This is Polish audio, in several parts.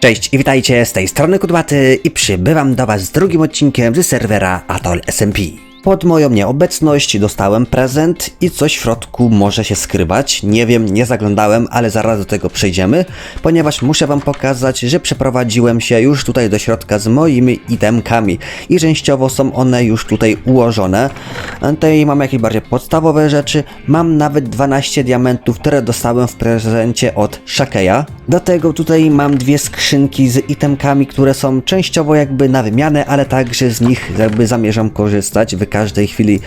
Cześć i witajcie z tej strony Kudłaty i przybywam do was z drugim odcinkiem ze serwera Atoll SMP. Pod moją nieobecność dostałem prezent i coś w środku może się skrywać. Nie wiem, nie zaglądałem, ale zaraz do tego przejdziemy, ponieważ muszę wam pokazać, że przeprowadziłem się już tutaj do środka z moimi itemkami i częściowo są one już tutaj ułożone. Tutaj mam jakieś bardziej podstawowe rzeczy. Mam nawet 12 diamentów, które dostałem w prezencie od Shakeya. Do tego tutaj mam dwie skrzynki z itemkami, które są częściowo jakby na wymianę, ale także z nich jakby zamierzam korzystać każdej chwili,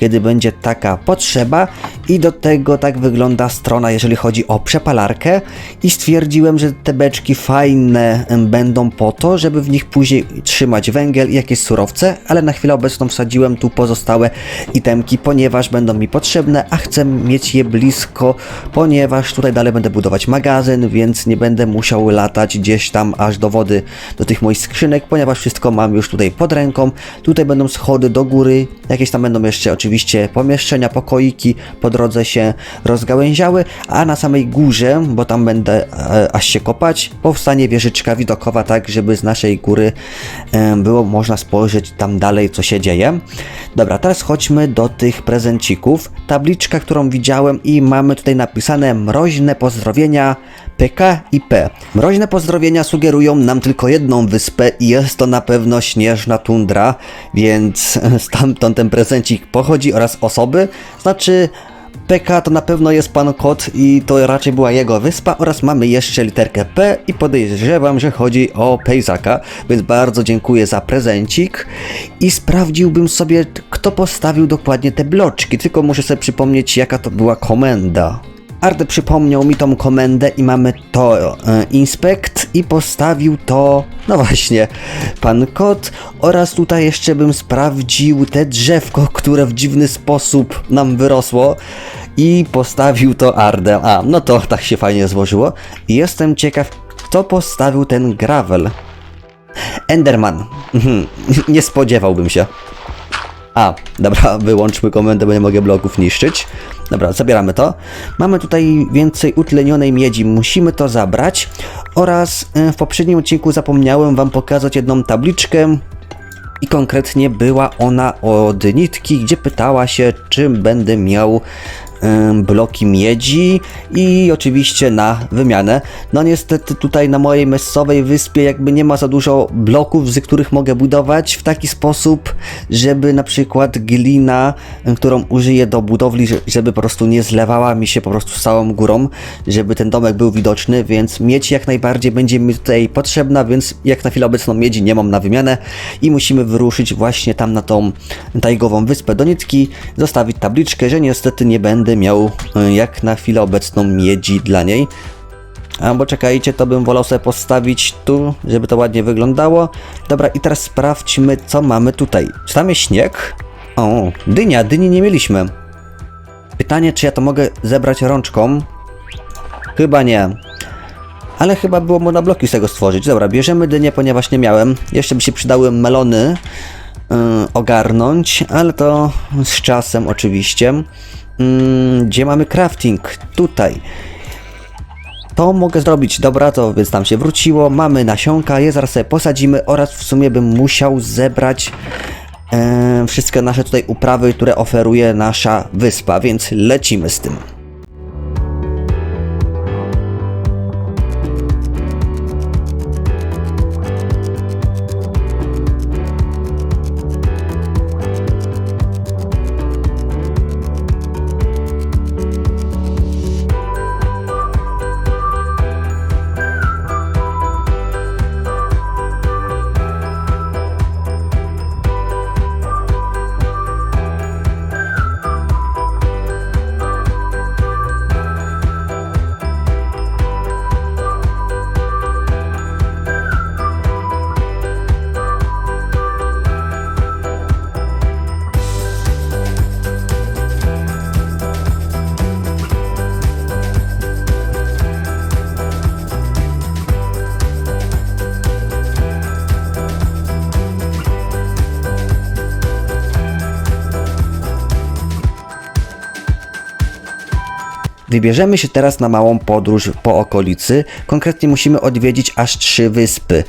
kiedy będzie taka potrzeba. I do tego tak wygląda strona, jeżeli chodzi o przepalarkę. I stwierdziłem, że te beczki fajne będą po to, żeby w nich później trzymać węgiel i jakieś surowce, ale na chwilę obecną wsadziłem tu pozostałe itemki, ponieważ będą mi potrzebne, a chcę mieć je blisko, ponieważ tutaj dalej będę budować magazyn, więc nie będę musiał latać gdzieś tam aż do wody, do tych moich skrzynek, ponieważ wszystko mam już tutaj pod ręką. Tutaj będą schody do góry, jakieś tam będą jeszcze oczywiście pomieszczenia, pokoiki po drodze się rozgałęziały, a na samej górze, bo tam będę e, aż się kopać, powstanie wieżyczka widokowa, tak żeby z naszej góry e, było można spojrzeć tam dalej, co się dzieje. Dobra, teraz chodźmy do tych prezencików. Tabliczka, którą widziałem i mamy tutaj napisane mroźne pozdrowienia PK i P. Mroźne pozdrowienia sugerują nam tylko jedną wyspę i jest to na pewno śnieżna tundra, więc stamtąd ten prezencik pochodzi oraz osoby, znaczy PK to na pewno jest pan kot i to raczej była jego wyspa oraz mamy jeszcze literkę P i podejrzewam, że chodzi o Pejzaka, więc bardzo dziękuję za prezencik i sprawdziłbym sobie kto postawił dokładnie te bloczki, tylko muszę sobie przypomnieć jaka to była komenda. Arde przypomniał mi tą komendę i mamy to e, inspekt i postawił to, no właśnie, pan kot oraz tutaj jeszcze bym sprawdził te drzewko, które w dziwny sposób nam wyrosło i postawił to Arde. A, no to tak się fajnie złożyło. I jestem ciekaw, kto postawił ten gravel. Enderman. Mhm, Nie spodziewałbym się. A, dobra, wyłączmy komendę, bo nie mogę bloków niszczyć. Dobra, zabieramy to. Mamy tutaj więcej utlenionej miedzi, musimy to zabrać. Oraz e, w poprzednim odcinku zapomniałem wam pokazać jedną tabliczkę. I konkretnie była ona od nitki, gdzie pytała się, czym będę miał bloki miedzi i oczywiście na wymianę. No niestety tutaj na mojej messowej wyspie jakby nie ma za dużo bloków, z których mogę budować w taki sposób, żeby na przykład glina, którą użyję do budowli, że- żeby po prostu nie zlewała mi się po prostu z całą górą, żeby ten domek był widoczny, więc miedź jak najbardziej będzie mi tutaj potrzebna, więc jak na chwilę obecną miedzi nie mam na wymianę i musimy wyruszyć właśnie tam na tą tajgową wyspę do nitki, zostawić tabliczkę, że niestety nie będę miał e, jak na chwilę obecną miedzi dla niej. Albo czekajcie, to bym wolał sobie postawić tu, żeby to ładnie wyglądało. Dobra, i teraz sprawdźmy, co mamy tutaj. Czy tam jest śnieg? O, dynia, dyni nie mieliśmy. Pytanie, czy ja to mogę zebrać rączką? Chyba nie. Ale chyba było można bloki z tego stworzyć. Dobra, bierzemy dynię, ponieważ nie miałem. Jeszcze by się przydały melony yy, ogarnąć, ale to z czasem oczywiście. Yy, gdzie mamy crafting? Tutaj. To mogę zrobić, dobra, to więc tam się wróciło. Mamy nasionka, je zaraz sobie posadzimy oraz w sumie bym musiał zebrać e, wszystkie nasze tutaj uprawy, które oferuje nasza wyspa, więc lecimy z tym. Wybierzemy się teraz na małą podróż po okolicy. Konkretnie musimy odwiedzić aż trzy wyspy.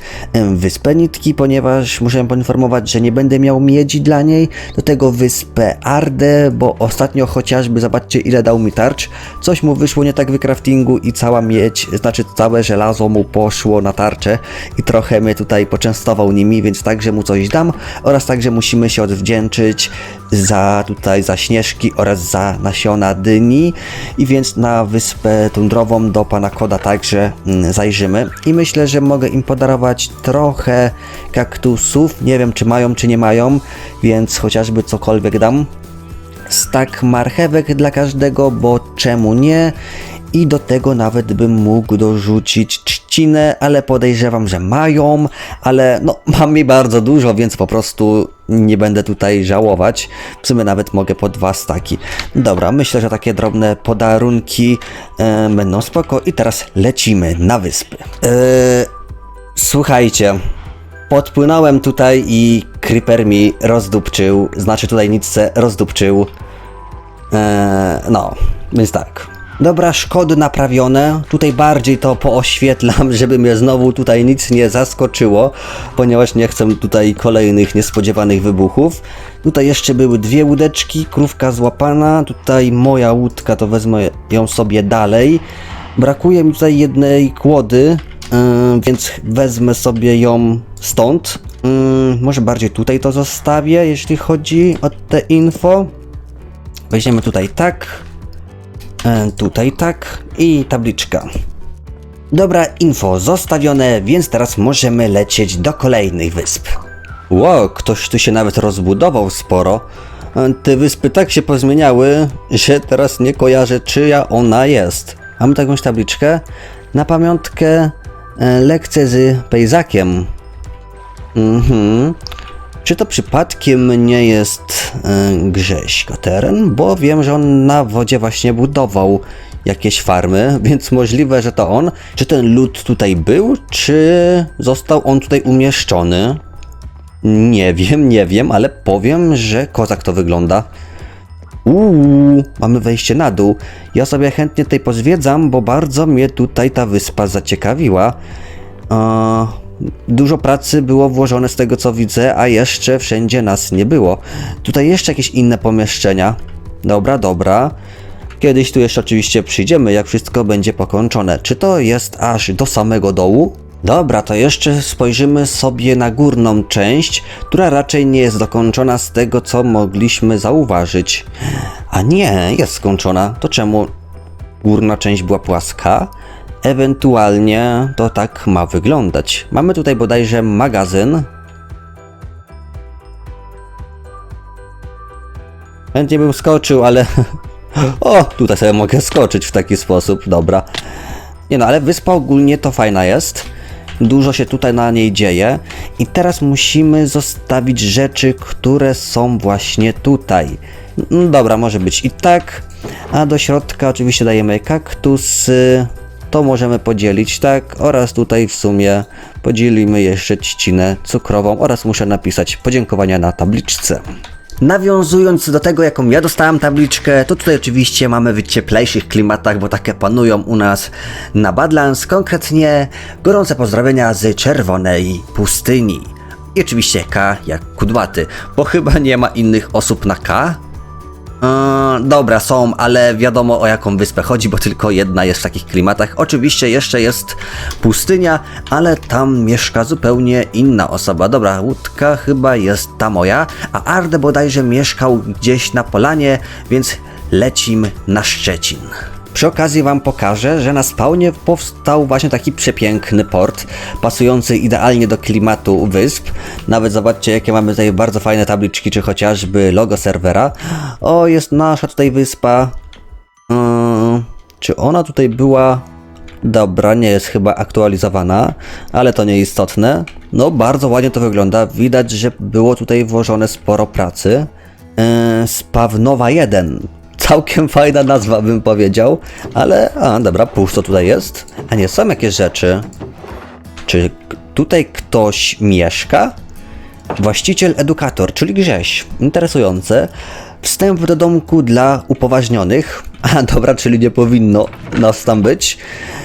Wyspę Nitki, ponieważ muszę poinformować, że nie będę miał miedzi dla niej. Do tego wyspę Ardę, bo ostatnio chociażby, zobaczcie ile dał mi tarcz. Coś mu wyszło nie tak w craftingu i cała miedź, znaczy całe żelazo mu poszło na tarczę i trochę mnie tutaj poczęstował nimi, więc także mu coś dam. Oraz także musimy się odwdzięczyć za tutaj za śnieżki oraz za nasiona dyni. I więc na wyspę tundrową do pana Koda także mm, zajrzymy. I myślę, że mogę im podarować trochę kaktusów, nie wiem czy mają czy nie mają, więc chociażby cokolwiek dam stak marchewek dla każdego, bo czemu nie? I do tego nawet bym mógł dorzucić trzcinę, ale podejrzewam, że mają, ale no mam jej bardzo dużo, więc po prostu nie będę tutaj żałować. W sumie nawet mogę po dwa staki. Dobra, myślę, że takie drobne podarunki e, będą spoko. I teraz lecimy na wyspy. E, słuchajcie, podpłynąłem tutaj i Creeper mi rozdupczył, znaczy tutaj nicce rozdupczył. Eee, no, więc tak. Dobra, szkody naprawione. Tutaj bardziej to pooświetlam, żeby mnie znowu tutaj nic nie zaskoczyło, ponieważ nie chcę tutaj kolejnych niespodziewanych wybuchów. Tutaj jeszcze były dwie łódeczki, krówka złapana. Tutaj moja łódka, to wezmę ją sobie dalej. Brakuje mi tutaj jednej kłody, yy, więc wezmę sobie ją stąd. Yy, może bardziej tutaj to zostawię, jeśli chodzi o te info. Weźmiemy tutaj tak, e, tutaj tak i tabliczka. Dobra, info zostawione, więc teraz możemy lecieć do kolejnych wysp. Wow, ktoś tu się nawet rozbudował sporo. E, Te wyspy tak się pozmieniały, że teraz nie kojarzę czyja ona jest. Mamy tu jakąś tabliczkę na pamiątkę e, lekcje z pejzakiem. Mhm. Czy to przypadkiem nie jest y, Grześko teren? Bo wiem, że on na wodzie właśnie budował jakieś farmy, więc możliwe, że to on. Czy ten lód tutaj był, czy został on tutaj umieszczony? Nie wiem, nie wiem, ale powiem, że kozak to wygląda. Uuu, mamy wejście na dół. Ja sobie chętnie tutaj pozwiedzam, bo bardzo mnie tutaj ta wyspa zaciekawiła. A, dużo pracy było włożone z tego co widzę, a jeszcze wszędzie nas nie było. Tutaj jeszcze jakieś inne pomieszczenia. Dobra, dobra. Kiedyś tu jeszcze oczywiście przyjdziemy, jak wszystko będzie pokończone. Czy to jest aż do samego dołu? Dobra, to jeszcze spojrzymy sobie na górną część, która raczej nie jest dokończona z tego, co mogliśmy zauważyć. A nie, jest skończona. To czemu górna część była płaska? Ewentualnie to tak ma wyglądać. Mamy tutaj bodajże magazyn. Chętnie bym skoczył, ale... O, tutaj sobie mogę skoczyć w taki sposób, dobra. Nie no, ale wyspa ogólnie to fajna jest. Dużo się tutaj na niej dzieje. I teraz musimy zostawić rzeczy, które są właśnie tutaj. Mm, Dobra, może być i tak. A do środka oczywiście dajemy kaktusy. To możemy podzielić, tak? Oraz tutaj w sumie podzielimy jeszcze trzcinę cukrową oraz muszę napisać podziękowania na tabliczce. Nawiązując do tego, jaką ja dostałem tabliczkę, to tutaj oczywiście mamy w cieplejszych klimatach, bo takie panują u nas na Badlands, konkretnie gorące pozdrowienia z czerwonej pustyni. I oczywiście K jak kudłaty, bo chyba nie ma innych osób na K. Dobra, są, ale wiadomo o jaką wyspę chodzi, bo tylko jedna jest w takich klimatach. Oczywiście jeszcze jest pustynia, ale tam mieszka zupełnie inna osoba. Dobra, łódka chyba jest ta moja, a Arde bodajże mieszkał gdzieś na polanie, więc lecim na Szczecin. Przy okazji wam pokażę, że na spawnie powstał właśnie taki przepiękny port, pasujący idealnie do klimatu wysp. Nawet zobaczcie, jakie mamy tutaj bardzo fajne tabliczki, czy chociażby logo serwera. O, jest nasza tutaj wyspa. Yy, czy ona tutaj była... Dobra, nie jest chyba aktualizowana, ale to nieistotne. No, bardzo ładnie to wygląda. Widać, że było tutaj włożone sporo pracy. Yy, Spawnowa 1. Całkiem fajna nazwa bym powiedział, ale a dobra, pusto tutaj jest. A nie są jakieś rzeczy. Czy tutaj ktoś mieszka? Właściciel edukator, czyli Grześ. Interesujące. Wstęp do domku dla upoważnionych. A dobra, czyli nie powinno nas tam być.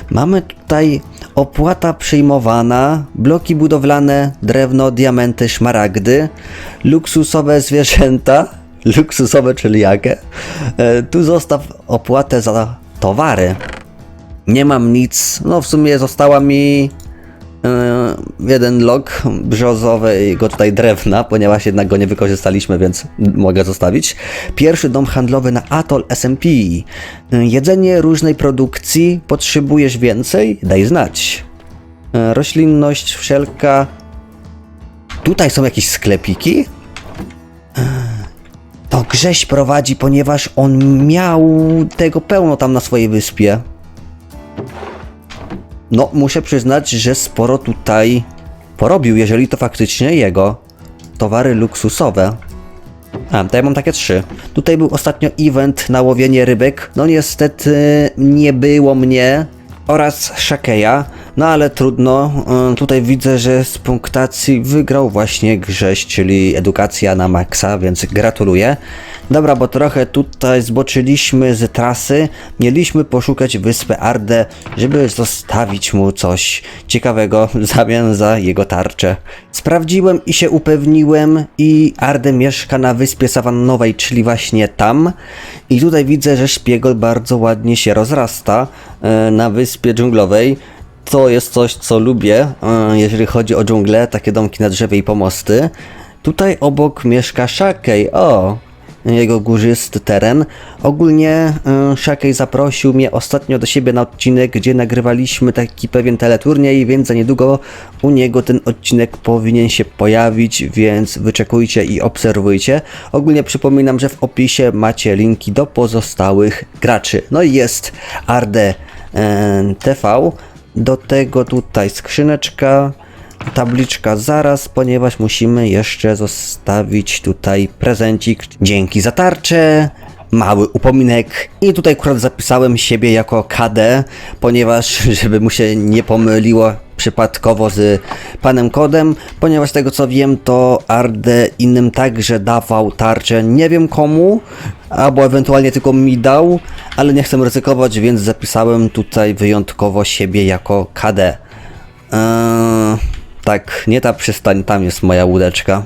Mamy tutaj opłata przyjmowana, bloki budowlane, drewno, diamenty, szmaragdy, luksusowe zwierzęta. Luksusowe, czyli jakie? E, tu zostaw opłatę za towary. Nie mam nic. No w sumie została mi e, jeden log brzozowej tutaj drewna, ponieważ jednak go nie wykorzystaliśmy, więc mogę zostawić. Pierwszy dom handlowy na Atoll SMP. E, Jedzenie różnej produkcji. Potrzebujesz więcej? Daj znać. Roślinność wszelka. Tutaj są jakieś sklepiki? To Grześ prowadzi, ponieważ on miał tego pełno tam na swojej wyspie. No, muszę przyznać, że sporo tutaj porobił, jeżeli to faktycznie jego. Towary luksusowe. A, ja mam takie trzy. Tutaj był ostatnio event na łowienie rybek. No niestety nie było mnie oraz Shakeya. No ale trudno. Y, Tutaj widzę, że z punktacji wygrał właśnie Grześ, czyli edukacja na maksa, więc gratuluję. Dobra, bo trochę tutaj zboczyliśmy z trasy. Mieliśmy poszukać wyspy Arde, żeby zostawić mu coś ciekawego w zamian za jego tarczę. Sprawdziłem i się upewniłem i Arde mieszka na wyspie sawannowej, czyli właśnie tam. I tutaj widzę, że szpiegol bardzo ładnie się rozrasta e, na wyspie dżunglowej. To jest coś, co lubię, e, jeżeli chodzi o dżunglę, takie domki na drzewie i pomosty. Tutaj obok mieszka Shakej, o, jego górzysty teren. Ogólnie y, Shakej zaprosił mnie ostatnio do siebie na odcinek, gdzie nagrywaliśmy taki pewien teleturniej, więc za niedługo u niego ten odcinek powinien się pojawić, więc wyczekujcie i obserwujcie. Ogólnie przypominam, że w opisie macie linki do pozostałych graczy. No i jest Arde e, TV. Do tego tutaj skrzyneczka, tabliczka zaraz, ponieważ musimy jeszcze zostawić tutaj prezencik. Dzięki za tarczę. Mały upominek i tutaj akurat zapisałem siebie jako KD, ponieważ żeby mu się nie pomyliło przypadkowo z panem kodem, ponieważ tego co wiem to Arde innym także dawał tarczę, nie wiem komu, albo ewentualnie tylko mi dał, ale nie chcę ryzykować, więc zapisałem tutaj wyjątkowo siebie jako KD. Eee, tak, nie ta przystań, tam jest moja łódeczka.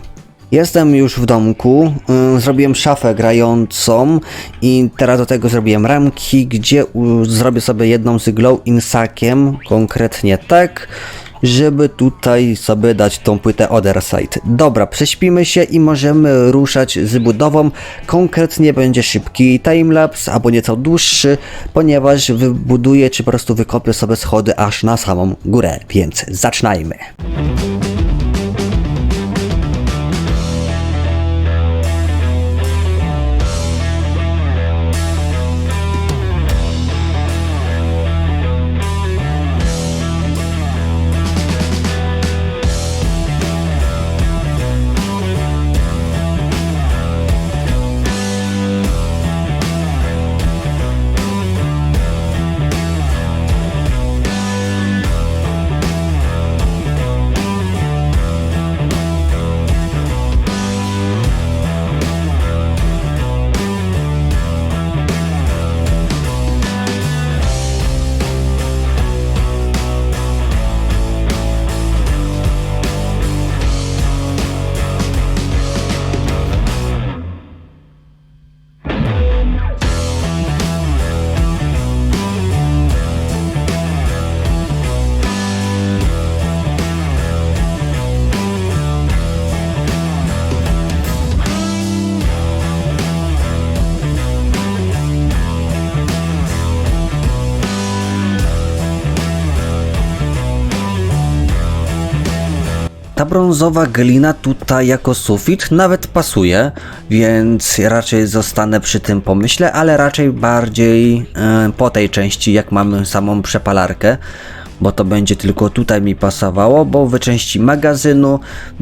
Jestem już w domku, y, zrobiłem szafę grającą i teraz do tego zrobiłem ramki, gdzie zrobię sobie jedną z glow insakiem, konkretnie tak, żeby tutaj sobie dać tą płytę Other Side. Dobra, prześpimy się i możemy ruszać z budową, konkretnie będzie szybki timelapse, albo nieco dłuższy, ponieważ wybuduję czy po prostu wykopię sobie schody aż na samą górę, więc zaczynajmy. Brązowa glina tutaj jako sufit nawet pasuje, więc raczej zostanę przy tym pomyśle, ale raczej bardziej e, po tej części, jak mamy samą przepalarkę. Bo to będzie tylko tutaj mi pasowało, bo w części magazynu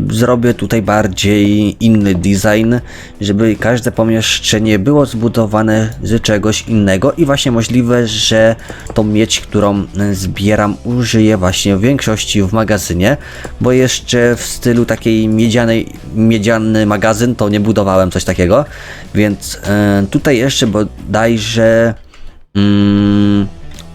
zrobię tutaj bardziej inny design, żeby każde pomieszczenie było zbudowane z czegoś innego i właśnie możliwe, że tą miedź, którą zbieram użyję właśnie w większości w magazynie, bo jeszcze w stylu takiej miedzianej, miedziany magazyn to nie budowałem coś takiego, więc y, tutaj jeszcze bodajże mm,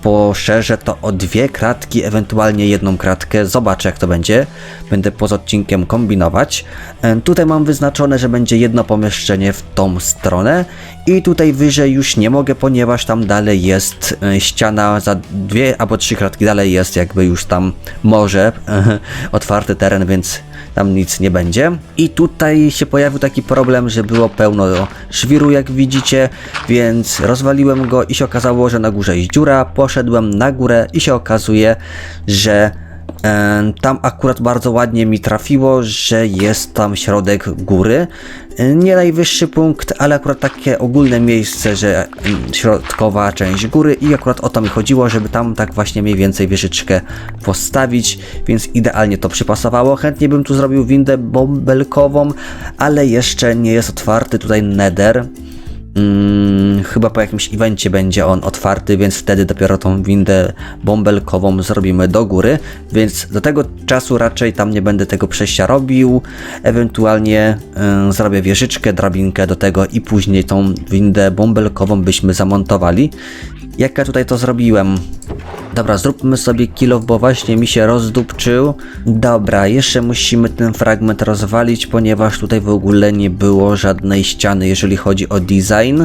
poszerzę to o dwie kratki, ewentualnie jedną kratkę. Zobaczę jak to będzie. Będę poza odcinkiem kombinować. E, Tutaj mam wyznaczone, że będzie jedno pomieszczenie w tą stronę i tutaj wyżej już nie mogę, ponieważ tam dalej jest e, ściana za dwie albo trzy kratki dalej jest jakby już tam morze, otwarty teren, więc tam nic nie będzie. I tutaj się pojawił taki problem, że było pełno żwiru, jak widzicie, więc rozwaliłem go i się okazało, że na górze jest dziura. Poszedłem na górę i się okazuje, że tam akurat bardzo ładnie mi trafiło, że jest tam środek góry. Nie najwyższy punkt, ale akurat takie ogólne miejsce, że środkowa część góry i akurat o to mi chodziło, żeby tam tak właśnie mniej więcej wieżyczkę postawić, więc idealnie to przypasowało. Chętnie bym tu zrobił windę bąbelkową, ale jeszcze nie jest otwarty tutaj nether. Mm, chyba po jakimś evencie będzie on otwarty, więc wtedy dopiero tą windę bąbelkową zrobimy do góry, więc do tego czasu raczej tam nie będę tego przejścia robił. Ewentualnie y, zrobię wieżyczkę, drabinkę do tego i później tą windę bąbelkową byśmy zamontowali. Jak ja tutaj to zrobiłem? Dobra, zróbmy sobie kilo, bo właśnie mi się rozdupczył. Dobra, jeszcze musimy ten fragment rozwalić, ponieważ tutaj w ogóle nie było żadnej ściany, jeżeli chodzi o design.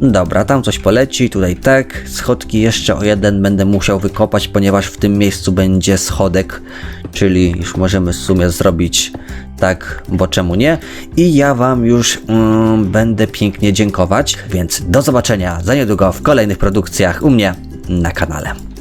Dobra, tam coś poleci, tutaj tak. Schodki jeszcze o jeden będę musiał wykopać, ponieważ w tym miejscu będzie schodek, czyli już możemy w sumie zrobić tak, bo czemu nie? I ja Wam już mm, będę pięknie dziękować, więc do zobaczenia za niedługo w kolejnych produkcjach u mnie na kanale.